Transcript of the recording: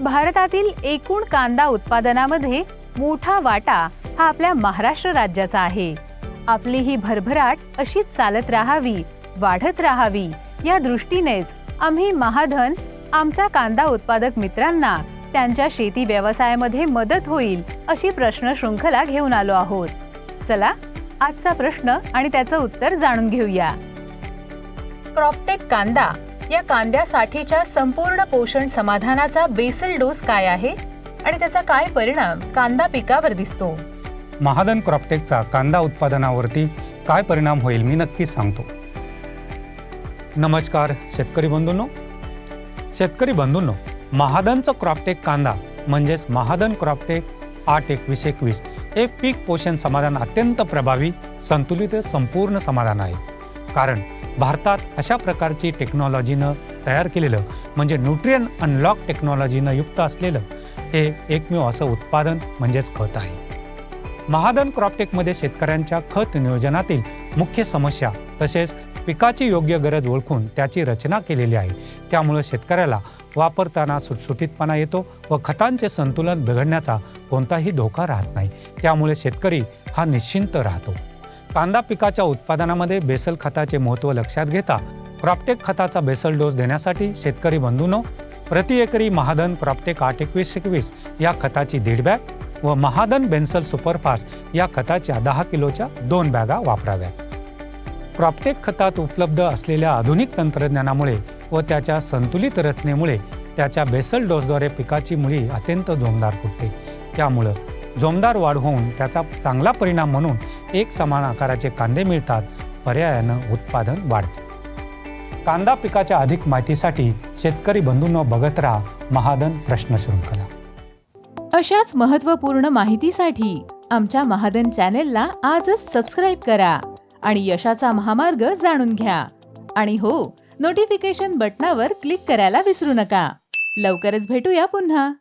भारतातील एकूण कांदा उत्पादनामध्ये मोठा वाटा हा आपल्या महाराष्ट्र राज्याचा आहे. आपली ही भरभराट अशीच चालत राहावी वाढत राहावी या दृष्टीनेच आम्ही महाधन आमच्या कांदा उत्पादक मित्रांना त्यांच्या शेती व्यवसायामध्ये मदत होईल अशी प्रश्न शृंखला घेऊन आलो आहोत. चला आजचा प्रश्न आणि त्याचं उत्तर जाणून घेऊया. क्रॉपटेक कांदा या कांद्यासाठीच्या संपूर्ण पोषण समाधानाचा बेसल डोस काय आहे आणि त्याचा काय परिणाम कांदा पिकावर दिसतो? महादन क्रॉपटेकचा कांदा उत्पादनावरती काय परिणाम होईल मी नक्कीच सांगतो. नमस्कार शेतकरी बंधूंनो. शेतकरी बंधूंनो महादनचं क्रॉपटेक कांदा म्हणजेच महादन क्रॉपटेक आठ एकवीस एकवीस. हे पीक पोषण समाधान अत्यंत प्रभावी संतुलित संपूर्ण समाधान आहे. कारण भारतात अशा प्रकारची टेक्नॉलॉजीनं तयार केलेलं म्हणजे न्यूट्रियन अनलॉक टेक्नॉलॉजीनं युक्त असलेलं हे एकमेव असं उत्पादन म्हणजेच खत आहे. महादन क्रॉपटेकमध्ये शेतकऱ्यांच्या खत नियोजनातील मुख्य समस्या तसेच पिकाची योग्य गरज ओळखून त्याची रचना केलेली आहे. त्यामुळे शेतकऱ्याला वापरताना सुटसुटीतपणा येतो व खतांचे संतुलन बिघडण्याचा कोणताही धोका राहत नाही. त्यामुळे शेतकरी हा निश्चिंत राहतो. कांदा पिकाच्या उत्पादनामध्ये बेसल खताचे महत्त्व लक्षात घेता क्रॉपटेक खताचा बेसल डोस देण्यासाठी शेतकरी बंधूंनो प्रति एकरी महादन क्रॉपटेक आठ एकवीस एकवीस या खताची दीड बॅग व महादन बेन्सल सुपरफास्ट या खताच्या दहा किलोच्या दोन बॅगा वापराव्यात. क्रॉपटेक खतात उपलब्ध असलेल्या आधुनिक तंत्रज्ञानामुळे व त्याच्या संतुलित रचनेमुळे त्याच्या बेसल डोसद्वारे पिकाची मुळी अत्यंत जोमदार फुटते. त्यामुळं जोमदार वाढ होऊन त्याचा चांगला परिणाम म्हणून एक समान आकाराचे कांदे मिळतात. पर्यायानं उत्पादन वाढते. कांदा पिकाच्या अधिक माहितीसाठी शेतकरी बंधूंनो बघत राहा महादन प्रश्न शृंखला अशाच महत्त्वपूर्ण माहितीसाठी आमच्या महादन चॅनेलला आजच सबस्क्राईब करा. आणि यशाचा महामार्ग जाणून घ्या. आणि हो नोटिफिकेशन बटनावर क्लिक करायला विसरू नका. लवकरच भेटूया पुन्हा.